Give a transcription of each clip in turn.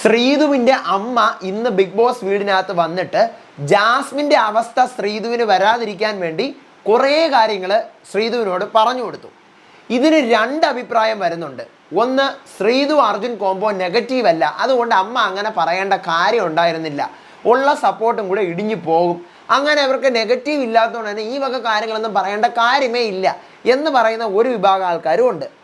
ശ്രീധുവിന്റെ അമ്മ ഇന്ന് big boss വീടിനകത്ത് വന്നിട്ട് ജാസ്മിന്റെ അവസ്ഥ ശ്രീധുവിന് വരാതിരിക്കാൻ വേണ്ടി കുറേ കാര്യങ്ങൾ ശ്രീധുവിനോട് പറഞ്ഞു കൊടുത്തു. ഇതിന് രണ്ട് അഭിപ്രായം വരുന്നുണ്ട്. ഒന്ന് ശ്രീധു അർജുൻ കോംബോ നെഗറ്റീവ് അല്ല. അതുകൊണ്ട് അമ്മ അങ്ങനെ പറയേണ്ട കാര്യം ഉണ്ടായിരുന്നില്ല. ഉള്ള സപ്പോർട്ടും കൂടെ ഇടിഞ്ഞു പോകും. അങ്ങനെ അവർക്ക് നെഗറ്റീവ് ഇല്ലാത്തതുകൊണ്ട് തന്നെ ഈ വക കാര്യങ്ങളൊന്നും പറയേണ്ട കാര്യമേ ഇല്ല എന്ന് പറയുന്ന ഒരു വിഭാഗം ആൾക്കാരും ഉണ്ട്.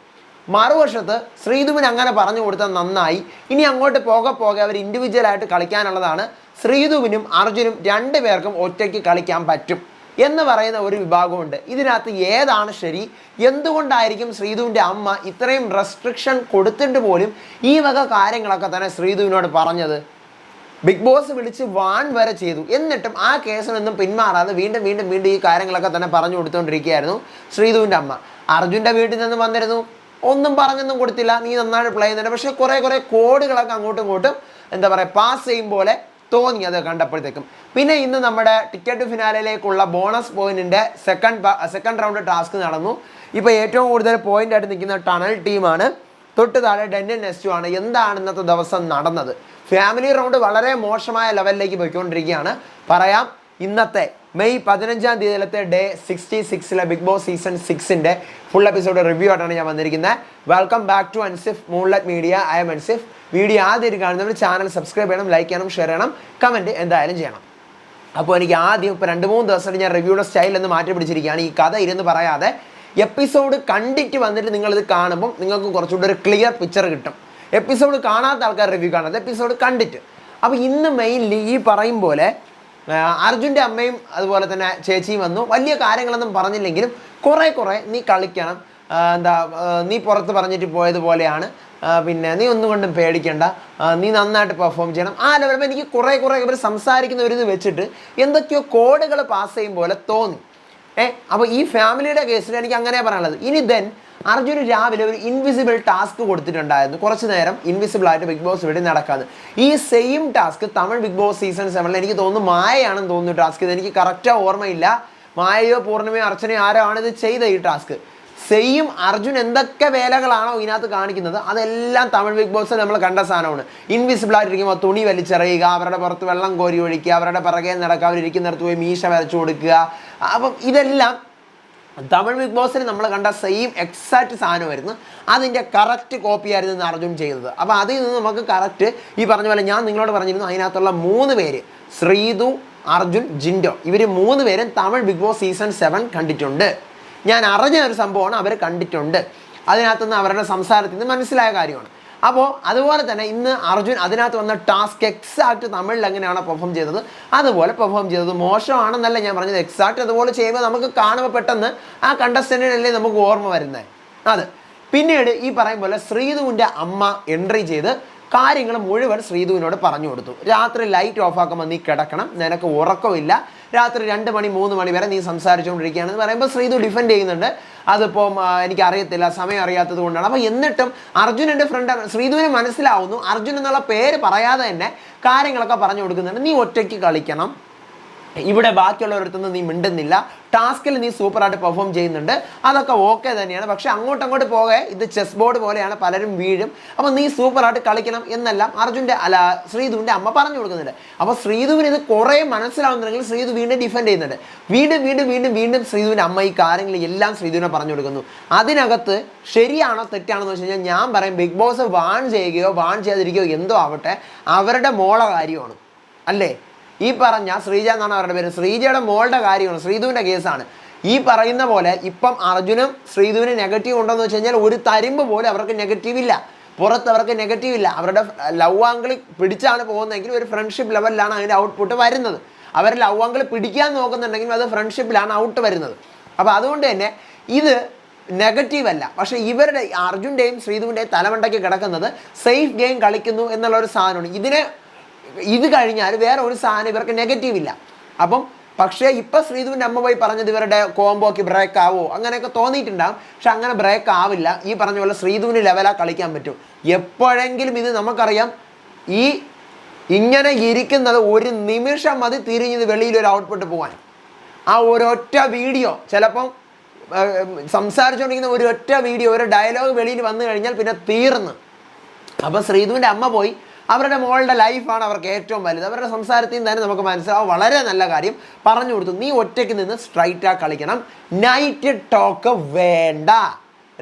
മറുവശത്ത് ശ്രീധുവിന് അങ്ങനെ പറഞ്ഞു കൊടുത്താൽ നന്നായി. ഇനി അങ്ങോട്ട് പോകെ പോകെ അവർ ഇൻഡിവിജ്വലായിട്ട് കളിക്കാനുള്ളതാണ്. ശ്രീധുവിനും അർജുനും രണ്ടു പേർക്കും ഒറ്റയ്ക്ക് കളിക്കാൻ പറ്റും എന്ന് പറയുന്ന ഒരു വിഭാഗമുണ്ട്. ഇതിനകത്ത് ഏതാണ് ശരി? എന്തുകൊണ്ടായിരിക്കും ശ്രീധുവിന്റെ അമ്മ ഇത്രയും റെസ്ട്രിക്ഷൻ കൊടുത്തിട്ട് പോലും ഈ വക കാര്യങ്ങളൊക്കെ തന്നെ ശ്രീധുവിനോട് പറഞ്ഞത്? ബിഗ് ബോസ് വിളിച്ച് വാൻ വരെ ചെയ്തു. എന്നിട്ടും ആ കേസിൽ നിന്നും പിന്മാറാതെ വീണ്ടും വീണ്ടും വീണ്ടും ഈ കാര്യങ്ങളൊക്കെ തന്നെ പറഞ്ഞു കൊടുത്തുകൊണ്ടിരിക്കുകയായിരുന്നു ശ്രീധുവിന്റെ അമ്മ. അർജുന്റെ വീട്ടിൽ നിന്ന് വന്നിരുന്നു. ഒന്നും പറഞ്ഞൊന്നും കൊടുത്തില്ല. നീ നന്നായിട്ട് പ്ലേ ചെയ്യുന്നുണ്ട്. പക്ഷേ കുറേ കുറേ കോഡുകളൊക്കെ അങ്ങോട്ടും ഇങ്ങോട്ടും എന്താ പറയുക പാസ് ചെയ്യും പോലെ തോന്നി. അത് കണ്ടപ്പോഴത്തേക്കും. പിന്നെ ഇന്ന് നമ്മുടെ ടിക്കറ്റ് ഫിനാലിലേക്കുള്ള ബോണസ് പോയിന്റിന്റെ സെക്കൻഡ് സെക്കൻഡ് റൗണ്ട് ടാസ്ക് നടന്നു. ഇപ്പോൾ ഏറ്റവും കൂടുതൽ പോയിന്റ് ആയിട്ട് നിൽക്കുന്ന ടണൽ ടീമാണ് തൊട്ട് താഴെ ഡെന്നൻ നെസ്റ്റു ആണ്. എന്താണ് ഇന്നത്തെ ദിവസം നടന്നത്? ഫാമിലി റൗണ്ട് വളരെ മോശമായ ലെവലിലേക്ക് പോയിക്കൊണ്ടിരിക്കുകയാണ്. പറയാം ഇന്നത്തെ മെയ് പതിനഞ്ചാം തീയതിയിലത്തെ ഡേ സിക്സ്റ്റി സിക്സിലെ ബിഗ് ബോസ് സീസൺ സിക്സിന്റെ ഫുൾ എപ്പിസോഡ് റിവ്യൂ ആയിട്ടാണ് ഞാൻ വന്നിരിക്കുന്നത്. Welcome back to Ansif moonlet media I M Ansif video ആദ്യം കാണുന്നവർ ചാനൽ സബ്സ്ക്രൈബ് ചെയ്യണം ലൈക്ക് ചെയ്യണം ഷെയർ ചെയ്യണം കമന്റ് എന്തായാലും ചെയ്യണം. അപ്പോൾ എനിക്ക് ആദ്യം ഇപ്പോൾ രണ്ട് മൂന്ന് ദിവസമായിട്ട് ഞാൻ റിവ്യൂയുടെ സ്റ്റൈൽ എന്ന് മാറ്റി പിടിച്ചിരിക്കുകയാണ്. ഈ കഥ ഇരുന്ന് പറയാതെ എപ്പിസോഡ് കണ്ടിട്ട് വന്നിട്ട് നിങ്ങളിത് കാണുമ്പം നിങ്ങൾക്ക് കുറച്ചുകൂടി ഒരു ക്ലിയർ പിക്ചർ കിട്ടും. എപ്പിസോഡ് കാണാത്ത ആൾക്കാർ റിവ്യൂ കാണാത്ത എപ്പിസോഡ് കണ്ടിട്ട്. അപ്പോൾ ഇന്ന് മെയിൻലി ഈ പറയും പോലെ അർജുന്റെ അമ്മയും അതുപോലെ തന്നെ ചേച്ചിയും വന്നു. വലിയ കാര്യങ്ങളൊന്നും പറഞ്ഞില്ലെങ്കിലും കുറേ കുറേ നീ കളിക്കണം. എന്താ നീ പുറത്ത് പറഞ്ഞിട്ട് പോയതുപോലെയാണ്. പിന്നെ നീ ഒന്നും കൊണ്ടും പേടിക്കണ്ട. നീ നന്നായിട്ട് പെർഫോം ചെയ്യണം. ആ ലെവലിൽ എനിക്ക് കുറേ കുറേ ഇവർ സംസാരിക്കുന്ന വെച്ചിട്ട് എന്തൊക്കെയോ കോഡുകൾ പാസ് ചെയ്യും പോലെ തോന്നി. ഏ അപ്പോൾ ഈ ഫാമിലിയുടെ കേസിൽ എനിക്ക് അങ്ങനെ പറയാനുള്ളത്. ഇനി ദെൻ അർജുന് രാവിലെ ഒരു ഇൻവിസിബിൾ ടാസ്ക് കൊടുത്തിട്ടുണ്ടായിരുന്നു. കുറച്ച് നേരം ഇൻവിസിബിൾ ആയിട്ട് ബിഗ് ബോസ് ഇവിടെ നടക്കാന്ന്. ഈ same task Tamil Bigg Boss season സെവനിൽ എനിക്ക് തോന്നുന്നു മായയാണെന്ന് തോന്നുന്നു ടാസ്ക് ഇത് എനിക്ക് കറക്റ്റാ ഓർമ്മയില്ല. മായയോ പൂർണിമയോ അർച്ചനയോ ആരോ ആണ് ഇത് ചെയ്ത ഈ ടാസ്ക് സെയിം അർജുൻ എന്തൊക്കെ വേലകളാണോ ഇതിനകത്ത് കാണിക്കുന്നത്? അതെല്ലാം തമിഴ് ബിഗ് ബോസിൽ നമ്മൾ കണ്ട സാധനമാണ്. ഇൻവിസിബിൾ ആയിട്ടിരിക്കുമ്പോൾ തുണി വലിച്ചെറിയുക അവരുടെ പുറത്ത് വെള്ളം കോരി ഒഴിക്കുക അവരുടെ പിറകെ നടക്കുക അവരിരിക്കുന്നിടത്ത് പോയി മീശ വരച്ചു കൊടുക്കുക. അപ്പം ഇതെല്ലാം തമിഴ് ബിഗ് ബോസിൽ നമ്മൾ കണ്ട സെയിം എക്സാക്റ്റ് സാധനമായിരുന്നു. അതിന്റെ കറക്റ്റ് കോപ്പി ആയിരുന്നു അർജുൻ ചെയ്തത്. അപ്പോൾ അതിൽ നിന്ന് നമുക്ക് കറക്റ്റ് ഈ പറഞ്ഞ പോലെ ഞാൻ നിങ്ങളോട് പറഞ്ഞിരുന്നു അതിനകത്തുള്ള മൂന്ന് പേര് ശ്രീതു അർജുൻ ജിൻഡോ. ഇവർ മൂന്ന് പേരും Tamil Bigg Boss season seven കണ്ടിട്ടുണ്ട്. ഞാൻ അറിഞ്ഞ ഒരു സംഭവമാണ് അവർ കണ്ടിട്ടുണ്ട്. അതിനകത്തുനിന്ന് അവരുടെ സംസാരത്തിൽ നിന്ന് മനസ്സിലായ കാര്യമാണ്. അപ്പോൾ അതുപോലെ തന്നെ ഇന്ന് അർജുൻ അതിനകത്ത് വന്ന ടാസ്ക് എക്സാക്ട് തമിഴിൽ എങ്ങനെയാണ് പെർഫോം ചെയ്തത് അതുപോലെ പെർഫോം ചെയ്തത് മോശമാണെന്നല്ല ഞാൻ പറഞ്ഞത്. എക്സാക്ട് അതുപോലെ ചെയ്യുമ്പോൾ നമുക്ക് കാണുമ്പോൾ പെട്ടെന്ന് ആ കണ്ടസ്റ്റന്റിനല്ലേ നമുക്ക് ഓർമ്മ വരുന്നത്. അത് പിന്നീട് ഈ പറയും പോലെ ശ്രീധുവിന്റെ അമ്മ എൻട്രി ചെയ്ത് കാര്യങ്ങൾ മുഴുവൻ ശ്രീധുവിനോട് പറഞ്ഞു കൊടുത്തു. രാത്രി ലൈറ്റ് ഓഫ് ആക്കുമ്പോൾ നീ കിടക്കണം നിനക്ക് ഉറക്കമില്ല. രാത്രി രണ്ട് മണി മൂന്ന് മണി വരെ നീ സംസാരിച്ചുകൊണ്ടിരിക്കുകയാണെന്ന് പറയുമ്പോൾ ശ്രീധു ഡിഫെൻഡ് ചെയ്യുന്നുണ്ട്. അതിപ്പോൾ എനിക്ക് അറിയത്തില്ല സമയം അറിയാത്തത് കൊണ്ടാണ്. അപ്പോൾ എന്നിട്ടും അർജുനന്റെ ഫ്രണ്ട് ശ്രീധുവിന് മനസ്സിലാവുന്നു. അർജുൻ എന്നുള്ള പേര് പറയാതെ തന്നെ കാര്യങ്ങളൊക്കെ പറഞ്ഞു കൊടുക്കുന്നുണ്ട്. നീ ഒറ്റയ്ക്ക് കളിക്കണം. ഇവിടെ ബാക്കിയുള്ളവരടുത്തുനിന്ന് നീ മിണ്ടുന്നില്ല. ടാസ്കിൽ നീ സൂപ്പറായിട്ട് പെർഫോം ചെയ്യുന്നുണ്ട്. അതൊക്കെ ഓക്കെ തന്നെയാണ്. പക്ഷേ അങ്ങോട്ട് അങ്ങോട്ട് പോകെ ഇത് ചെസ് ബോർഡ് പോലെയാണ് പലരും വീഴും. അപ്പോൾ നീ സൂപ്പറായിട്ട് കളിക്കണം എന്നെല്ലാം അർജുന്റെ അല്ല ശ്രീധുവിന്റെ അമ്മ പറഞ്ഞു കൊടുക്കുന്നുണ്ട്. അപ്പോൾ ശ്രീധുവിന് ഇത് കുറേ മനസ്സിലാവുന്നുണ്ടെങ്കിൽ ശ്രീധു വീണ്ടും ഡിഫെൻഡ് ചെയ്യുന്നുണ്ട്. വീണ്ടും വീണ്ടും വീണ്ടും വീണ്ടും ശ്രീധുവിന്റെ അമ്മ ഈ കാര്യങ്ങൾ എല്ലാം ശ്രീധുവിനെ പറഞ്ഞു കൊടുക്കുന്നു. അതിനകത്ത് ശരിയാണോ തെറ്റാണോ എന്ന് വെച്ച് കഴിഞ്ഞാൽ ഞാൻ പറയും ബിഗ് ബോസ് വാൺ ചെയ്യുകയോ വാൺ ചെയ്യാതിരിക്കുകയോ എന്തോ ആവട്ടെ അവരുടെ മോള കാര്യമാണ്. അല്ലേ? ഈ പറഞ്ഞ ശ്രീജ എന്നാണ് അവരുടെ പേര്. ശ്രീജയുടെ മോളുടെ കാര്യമാണ് ശ്രീധുവിന്റെ കേസാണ്. ഈ പറയുന്ന പോലെ ഇപ്പം അർജുനും ശ്രീധുവിന് നെഗറ്റീവ് ഉണ്ടെന്ന് വെച്ച് കഴിഞ്ഞാൽ ഒരു തരിമ്പ് പോലും അവർക്ക് നെഗറ്റീവ് ഇല്ല. പുറത്ത് അവർക്ക് നെഗറ്റീവ് ഇല്ല. അവരുടെ ലവ് ആംഗിൾ പിടിച്ചാണ് പോകുന്നതെങ്കിൽ ഒരു ഫ്രണ്ട്ഷിപ്പ് ലെവലിലാണ് അതിന്റെ ഔട്ട്പുട്ട് വരുന്നത്. അവർ ലവ് ആംഗിൾ പിടിക്കാൻ നോക്കുന്നുണ്ടെങ്കിൽ അത് ഫ്രണ്ട്ഷിപ്പിലാണ് ഔട്ട് വരുന്നത്. അപ്പോൾ അതുകൊണ്ട് തന്നെ ഇത് നെഗറ്റീവ് അല്ല. പക്ഷേ ഇവരുടെ അർജുന്റെയും ശ്രീധുവിന്റെയും തലമണ്ടയ്ക്ക് കിടക്കുന്നത് സേഫ് ഗെയിം കളിക്കുന്നു എന്നുള്ള ഒരു സാധനമാണ്. ഇതിനെ ഇത് കഴിഞ്ഞാൽ വേറെ ഒരു സാധനം ഇവർക്ക് നെഗറ്റീവ് ഇല്ല. അപ്പം പക്ഷേ ഇപ്പം ശ്രീധുവിന്റെ അമ്മ പോയി പറഞ്ഞത് ഇവരുടെ കോംബോക്ക് ബ്രേക്ക് ആവോ? അങ്ങനെയൊക്കെ തോന്നിയിട്ടുണ്ടാകും പക്ഷെ അങ്ങനെ ബ്രേക്ക് ആവില്ല. ഈ പറഞ്ഞ പോലെ ശ്രീധുവിന് ലെവലാ കളിക്കാൻ പറ്റും. എപ്പോഴെങ്കിലും ഇത് നമുക്കറിയാം. ഈ ഇങ്ങനെ ഇരിക്കുന്നത് ഒരു നിമിഷം മതി തിരിഞ്ഞത് വെളിയിൽ ഒരു ഔട്ട്പുട്ട് പോകാൻ ആ ഒരൊറ്റ വീഡിയോ ചിലപ്പം സംസാരിച്ചുകൊണ്ടിരിക്കുന്ന ഒറ്റ വീഡിയോ ഒരു ഡയലോഗ് വെളിയിൽ വന്നു കഴിഞ്ഞാൽ പിന്നെ തീർന്ന്. അപ്പോൾ ശ്രീധുവിന്റെ അമ്മ പോയി അവരുടെ മോളുടെ ലൈഫാണ് അവർക്ക് ഏറ്റവും വലുത്. അവരുടെ സംസാരത്തിൽ നിന്ന് തന്നെ നമുക്ക് മനസ്സിലാവും. വളരെ നല്ല കാര്യം. പറഞ്ഞു കൊടുത്തു നീ ഒറ്റയ്ക്ക് നിന്ന് സ്ട്രൈറ്റാ കളിക്കണം. നൈറ്റ് ടോക്ക് വേണ്ട.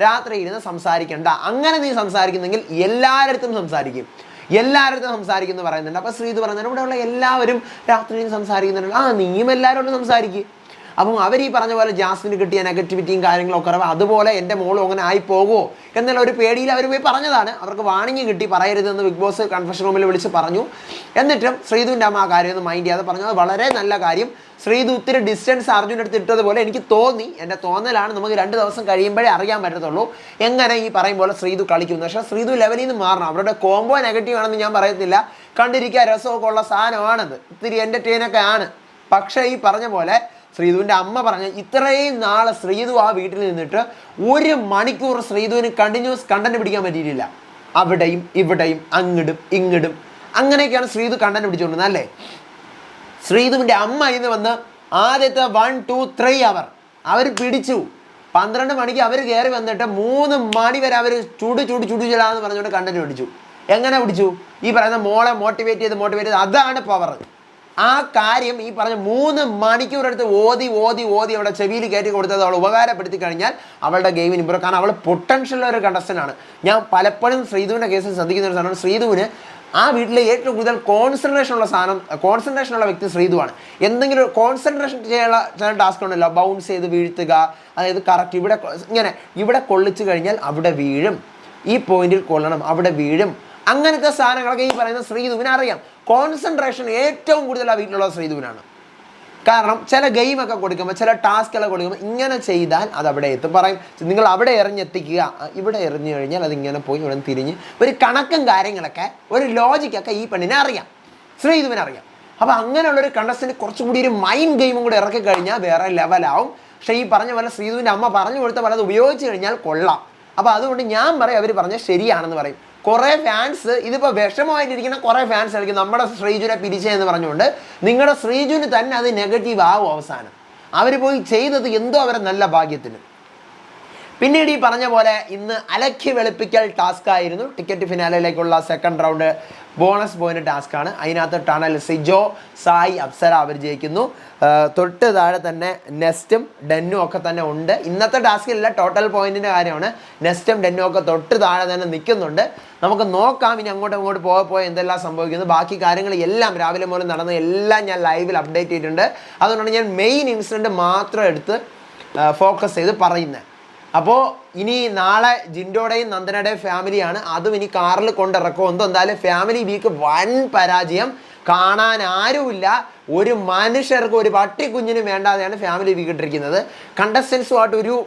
രാത്രി ഇരുന്ന് സംസാരിക്കണ്ട. അങ്ങനെ നീ സംസാരിക്കുന്നെങ്കിൽ എല്ലാവരടുത്തും സംസാരിക്കും. എല്ലാവരടുത്തും സംസാരിക്കുന്നു പറയുന്നുണ്ട്. അപ്പോൾ ശ്രീത് പറയുന്നത് ഇവിടെയുള്ള എല്ലാവരും രാത്രി സംസാരിക്കുന്നുണ്ട്. ആ നീയും എല്ലാവരോടും സംസാരിക്കും. അപ്പം അവർ ഈ പറഞ്ഞ പോലെ ജാസ്മിന് കിട്ടിയ നെഗറ്റിവിറ്റിയും കാര്യങ്ങളൊക്കെ കുറവ് അതുപോലെ എന്റെ മോളും അങ്ങനെ ആയി പോകുമോ എന്നുള്ള ഒരു പേടിയിൽ അവർ പോയി പറഞ്ഞതാണ്. അവർക്ക് വാണിങ്ങി കിട്ടി പറയരുതെന്ന് ബിഗ് ബോസ് കൺഫെഷൻ റൂമിൽ വിളിച്ച് പറഞ്ഞു. എന്നിട്ടും ശ്രീധുവിന്റെ അമ്മ ആ കാര്യം മൈൻഡ് ചെയ്യാതെ പറഞ്ഞു. അത് വളരെ നല്ല കാര്യം. ശ്രീധു ഒത്തിരി ഡിസ്റ്റൻസ് അർജുന്റെ അടുത്ത് ഇട്ടതുപോലെ എനിക്ക് തോന്നി. എന്റെ തോന്നലാണ് നമുക്ക് രണ്ട് ദിവസം കഴിയുമ്പോഴേ അറിയാൻ പറ്റത്തുള്ളൂ. എങ്ങനെ ഈ പറയും പോലെ ശ്രീധു കളിക്കുന്നു. പക്ഷേ ശ്രീധു ലെവലിൽ നിന്ന് മാറണം. അവരുടെ കോംബോ നെഗറ്റീവ് ആണെന്ന് ഞാൻ പറയത്തില്ല. കണ്ടിരിക്കാൻ രസമൊക്കെ ഉള്ള സാധനമാണത്. ഇത്തിരി എന്റർടൈനൊക്കെ ആണ്. പക്ഷേ ഈ പറഞ്ഞ പോലെ ശ്രീധുവിന്റെ അമ്മ പറഞ്ഞ ഇത്രയും നാളെ ശ്രീധു ആ വീട്ടിൽ നിന്നിട്ട് ഒരു മണിക്കൂർ ശ്രീധുവിന് കണ്ടിന്യൂസ് കണ്ടന്റ് പിടിക്കാൻ പറ്റിയിട്ടില്ല. അവിടെയും ഇവിടെയും അങ്ങടും ഇങ്ങടും. അങ്ങനെയൊക്കെയാണ് ശ്രീധു കണ്ടന്റ് പിടിച്ചുകൊണ്ടിരുന്നത് അല്ലേ? ശ്രീധുവിന്റെ അമ്മ ഇന്ന് വന്ന് ആദ്യത്തെ വൺ ടു ത്രീ അവർ അവർ പിടിച്ചു. പന്ത്രണ്ട് മണിക്ക് അവർ കയറി വന്നിട്ട് മൂന്ന് മണി വരെ അവർ ചൂട് ചൂട് ചുടു ചുടാന്ന് പറഞ്ഞുകൊണ്ട് കണ്ടന്റ് പിടിച്ചു. എങ്ങനെ പിടിച്ചു? ഈ പറയുന്ന മോളെ മോട്ടിവേറ്റ് ചെയ്ത് മോട്ടിവേറ്റ് ചെയ്ത് അതാണ് പവർ ആ കാര്യം ഈ പറഞ്ഞ മൂന്ന് മണിക്കൂർ എടുത്ത് ഓതി ഓതി ഓതി അവളുടെ ചെവിയിൽ കയറ്റി കൊടുത്തത് അവൾ ഉപകാരപ്പെടുത്തി കഴിഞ്ഞാൽ അവളുടെ ഗെയിമിന് ഇമ്പ്രൂവ് കാരണം അവൾ പൊട്ടൻഷ്യൽ ഒരു കണ്ടസ്റ്റന്റാണ് ഞാൻ പലപ്പോഴും ശ്രീധുവിന്റെ കേസിൽ ശ്രദ്ധിക്കുന്ന ഒരു സാധനമാണ് ശ്രീധുവിന് ആ വീട്ടിലെ ഏറ്റവും കൂടുതൽ കോൺസെൻട്രേഷൻ ഉള്ള സാധനം കോൺസെൻട്രേഷൻ ഉള്ള വ്യക്തി ശ്രീധുവാണ്. എന്തെങ്കിലും കോൺസെൻട്രേഷൻ ചെയ്യാനുള്ള ചില ടാസ്ക് ഉണ്ടല്ലോ. ബൗൺസ് ചെയ്ത് വീഴ്ത്തുക അതായത് കറക്റ്റ് ഇവിടെ ഇങ്ങനെ ഇവിടെ കൊള്ളിച്ചു കഴിഞ്ഞാൽ അവിടെ വീഴും. ഈ പോയിന്റിൽ കൊള്ളണം അവിടെ വീഴും. അങ്ങനത്തെ സാധനങ്ങളൊക്കെ ഈ പറയുന്ന ശ്രീധുവിനെ അറിയാം. കോൺസെൻട്രേഷൻ ഏറ്റവും കൂടുതൽ ആ വീട്ടിലുള്ള ശ്രീധുവിനാണ്. കാരണം ചില ഗെയിമൊക്കെ കൊടുക്കുമ്പോൾ ചില ടാസ്കുകളൊക്കെ കൊടുക്കുമ്പോൾ ഇങ്ങനെ ചെയ്താൽ അത് അവിടെ എത്തും. പറയും നിങ്ങൾ അവിടെ എറിഞ്ഞെത്തിക്കുക ഇവിടെ എറിഞ്ഞു കഴിഞ്ഞാൽ അത് ഇങ്ങനെ പോയി ഇവിടെ തിരിഞ്ഞ് ഒരു കണക്കും കാര്യങ്ങളൊക്കെ ഒരു ലോജിക്കൊക്കെ ഈ പെണ്ണിനെ അറിയാം. ശ്രീധുവിനെ അറിയാം. അപ്പോൾ അങ്ങനെയുള്ളൊരു കണ്ടസ്റ്റിന് കുറച്ചും കൂടി ഒരു മൈൻഡ് ഗെയിമും കൂടി ഇറക്കി കഴിഞ്ഞാൽ വേറെ ലെവലാവും പക്ഷേ ഈ പറഞ്ഞ പോലെ ശ്രീധുവിന്റെ അമ്മ പറഞ്ഞു കൊടുത്ത പോലെ അത് ഉപയോഗിച്ച് കഴിഞ്ഞാൽ കൊള്ളാം. അപ്പോൾ അതുകൊണ്ട് ഞാൻ പറയും അവർ പറഞ്ഞാൽ ശരിയാണെന്ന് പറയും. കുറേ ഫാൻസ് ഇതിപ്പോൾ വിഷമമായിട്ടിരിക്കുന്ന കുറേ ഫാൻസ് ആയിരിക്കും നമ്മുടെ ശ്രീജുനെ പിരിച്ചതെന്ന് പറഞ്ഞുകൊണ്ട് നിങ്ങളുടെ ശ്രീജുന് തന്നെ അത് നെഗറ്റീവ് ആവും അവസാനം. അവർ പോയി ചെയ്തത് എന്തോ അവരെ നല്ല ഭാഗ്യത്തിന്. പിന്നീട് ഈ പറഞ്ഞ പോലെ ഇന്ന് അലക്കി വെളുപ്പിക്കൽ ടാസ്ക് ആയിരുന്നു. Ticket ഫിനാലയിലേക്കുള്ള second round bonus point task ആണ്. അതിനകത്ത് ടണൽ സിജോ സായി അപ്സര അവർ ജയിക്കുന്നു. തൊട്ട് താഴെ തന്നെ നെസ്റ്റും ഡെന്നും ഒക്കെ തന്നെ ഉണ്ട്. ഇന്നത്തെ ടാസ്കിലുള്ള ടോട്ടൽ പോയിന്റിന്റെ കാര്യമാണ്. നെസ്റ്റും ഡെന്നും ഒക്കെ തൊട്ട് താഴെ തന്നെ നിൽക്കുന്നുണ്ട്. നമുക്ക് നോക്കാം ഇനി അങ്ങോട്ടും ഇങ്ങോട്ട് പോയി പോയി എന്തെല്ലാം സംഭവിക്കുന്നു. ബാക്കി കാര്യങ്ങൾ എല്ലാം രാവിലെ മുതൽ നടന്ന എല്ലാം ഞാൻ ലൈവിൽ അപ്ഡേറ്റ് ചെയ്തിട്ടുണ്ട്. അതുകൊണ്ടാണ് ഞാൻ മെയിൻ ഇൻസിഡന്റ് മാത്രം എടുത്ത് ഫോക്കസ് ചെയ്ത് പറയുന്നത് അപ്പോൾ ഇനി നാളെ ജിൻഡോടെയും നന്ദനയുടെയും ഫാമിലിയാണ്. അതും ഇനി കാറിൽ കൊണ്ടിറക്കും. എന്തോ എന്തായാലും ഫാമിലി വീക്ക് വൻ പരാജയം. കാണാൻ ആരുമില്ല. ഒരു മനുഷ്യർക്ക് ഒരു പട്ടിക്കുഞ്ഞിനും വേണ്ടാതെയാണ് ഫാമിലി വീക്ക് ഇട്ടിരിക്കുന്നത്. കണ്ടസ്റ്റൻസുമായിട്ട് ഒരു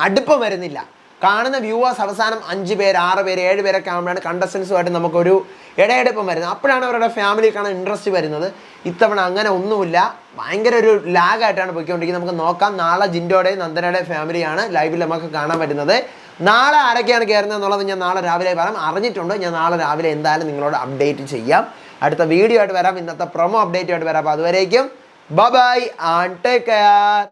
അടുപ്പം വരുന്നില്ല. കാണുന്ന വ്യൂവേഴ്സ് അവസാനം അഞ്ച് പേര് ആറ് പേര് ഏഴ് പേരൊക്കെ ആകുമ്പോഴാണ് കണ്ടസ്റ്റൻസുമായിട്ട് നമുക്കൊരു ഇടയെടുപ്പം വരുന്നത്. അപ്പോഴാണ് അവരുടെ ഫാമിലി കാണാൻ ഇൻട്രസ്റ്റ് വരുന്നത്. ഇത്തവണ അങ്ങനെ ഒന്നുമില്ല. ഭയങ്കര ഒരു ലാഗായിട്ടാണ് പോയിക്കൊണ്ടിരിക്കുന്നത്. നമുക്ക് നോക്കാം. നാളെ ജിൻഡോയുടെയും നന്ദനയുടെ ഫാമിലിയാണ് ലൈവിൽ നമുക്ക് കാണാൻ പറ്റുന്നത്. നാളെ ആരൊക്കെയാണ് കയറുന്നത് എന്നുള്ളത് ഞാൻ നാളെ രാവിലെ പറയാം. അറിഞ്ഞിട്ടുണ്ട്. ഞാൻ നാളെ രാവിലെ എന്തായാലും നിങ്ങളോട് അപ്ഡേറ്റ് ചെയ്യാം. അടുത്ത വീഡിയോ ആയിട്ട് വരാം. ഇന്നത്തെ പ്രൊമോ അപ്ഡേറ്റ് ആയിട്ട് വരാം. അപ്പോൾ അതുവരേക്കും ബൈ ആൻഡ് ടേക്ക് കെയർ